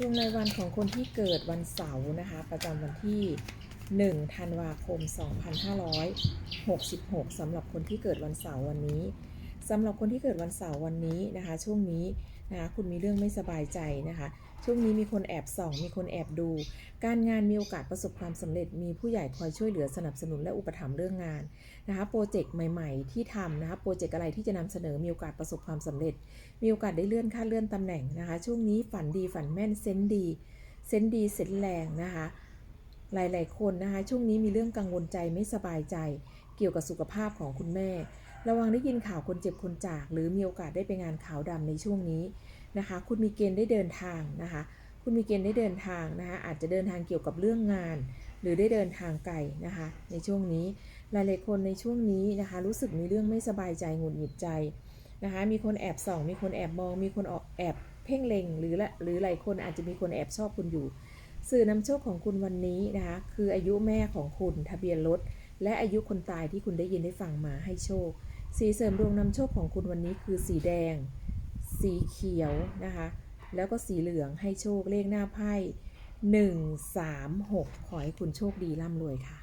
ดวงในวันของคนที่เกิดวันเสาร์นะคะ ประจำวันที่ 1 ธันวาคม 2566สำหรับคนที่เกิดวันเสาร์วันนี้ สำหรับคนที่เกิดวันเสาร์วันนี้นะคะ ช่วงนี้นะคะคุณมีเรื่องไม่สบายใจนะคะ ช่วงนี้มีคนแอบส่อง มีคนแอบดู การงานมีโอกาสประสบความสำเร็จ มีผู้ใหญ่คอยช่วยเหลือสนับสนุนและอุปถัมภ์เรื่องงานนะคะโปรเจกต์ใหม่ๆ ที่ทำนะคะโปรเจกต์อะไรที่จะนำเสนอมีโอกาสประสบความสำเร็จ มีโอกาสได้เลื่อนขั้นเลื่อนตำแหน่งนะคะ ช่วงนี้ฝันดีฝันแม่นเซนดีเซนดีเซนแรงนะคะ หลาย ๆ คนนะคะ ช่วงนี้มีเรื่องกังวลใจไม่สบายใจ เกี่ยวกับสุขภาพของคุณแม่ ระวังได้ยินข่าวคนเจ็บคนจาก หรือมีโอกาสได้ไปงานขาวดำในช่วงนี้นะคะ คุณมีเกณฑ์ได้เดินทางนะคะ คุณมีเกณฑ์ได้เดินทางนะคะ อาจจะเดินทางเกี่ยวกับเรื่องงาน หรือได้เดินทางไกลนะคะ ในช่วงนี้ หลาย ๆ คนในช่วงนี้นะคะ รู้สึกมีเรื่องไม่สบายใจหงุดหงิดใจนะคะ มีคนแอบส่อง มีคนแอบมอง มีคนออกแอบเพ่งเล็ง หรือละหรือหลายคนอาจจะมีคนแอบชอบคุณอยู่ สื่อนำโชคของคุณวันนี้นะคะ คืออายุแม่ของคุณทะเบียนรถและอายุคนตายที่คุณได้ยินได้ฟังมาให้โชค สีเสริมดวงนำโชคของคุณวันนี้คือสีแดง สีเขียวนะคะ แล้วก็สีเหลืองให้โชคเลขหน้าไพ่1 3 6 ขอให้คุณโชคดีร่ำรวยค่ะ